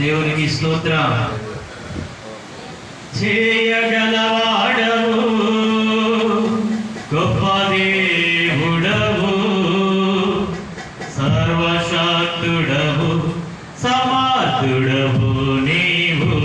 దేవునికి స్తోత్ర చేయగలవాడవు గొప్ప దేవుడవు సర్వశాక్తుడవు సమాధుడవు నీవు.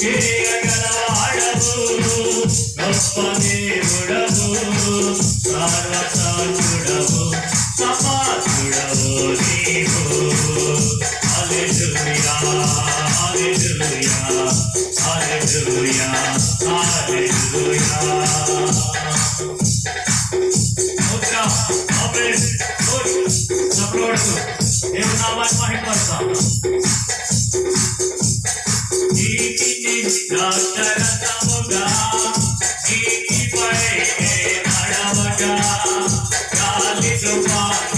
Yeah, I got a Hallelujah, hallelujah. Amen. Good. Upload to. దేవుని నామాన్ని మహిమపరుస్తాం నీటిని దాతరతముగా నీటిపై నడవగా గాలిలో పాడి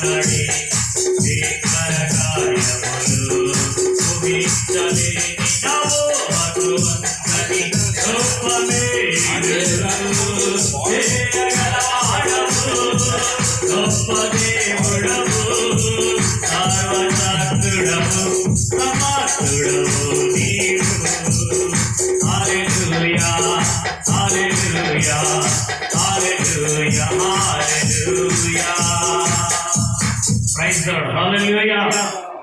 Hallelujah. Hallelujah. Hallelujah.